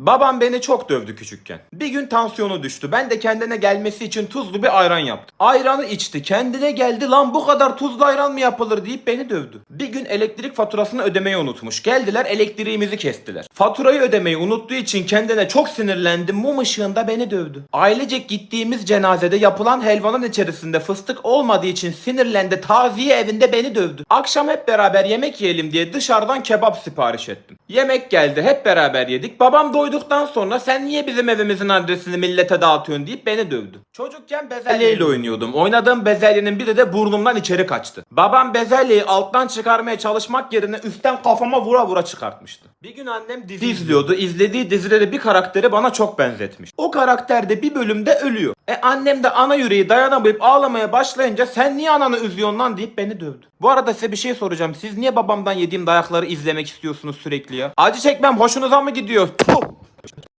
Babam beni çok dövdü küçükken. Bir gün tansiyonu düştü. Ben de kendine gelmesi için tuzlu bir ayran yaptım. Ayranı içti. Kendine geldi lan bu kadar tuzlu ayran mı yapılır deyip beni dövdü. Bir gün elektrik faturasını ödemeyi unutmuş. Geldiler elektriğimizi kestiler. Faturayı ödemeyi unuttuğu için kendine çok sinirlendim. Mum ışığında beni dövdü. Ailecek gittiğimiz cenazede yapılan helvanın içerisinde fıstık olmadığı için sinirlendi. Taziye evinde beni dövdü. Akşam hep beraber yemek yiyelim diye dışarıdan kebap sipariş ettim. Yemek geldi hep beraber yedik. Babam doyduktan sonra sen niye bizim evimizin adresini millete dağıtıyorsun deyip beni dövdü. Çocukken bezelyeyle oynuyordum. Oynadığım bezelyenin biri de burnumdan içeri kaçtı. Babam bezelyeyi alttan çıkarmaya çalışmak yerine üstten kafama vura vura çıkartmıştı. Bir gün annem dizi izliyordu. İzlediği dizilerde bir karakteri bana çok benzetmiş. O karakter de bir bölümde ölüyor. E annem de ana yüreği dayanamayıp ağlamaya başlayınca sen niye ananı üzüyorsun lan deyip beni dövdü. Bu arada size bir şey soracağım. Siz niye babamdan yediğim dayakları izlemek istiyorsunuz sürekli ya? Acı çekmem hoşunuza mı gidiyor? Puh!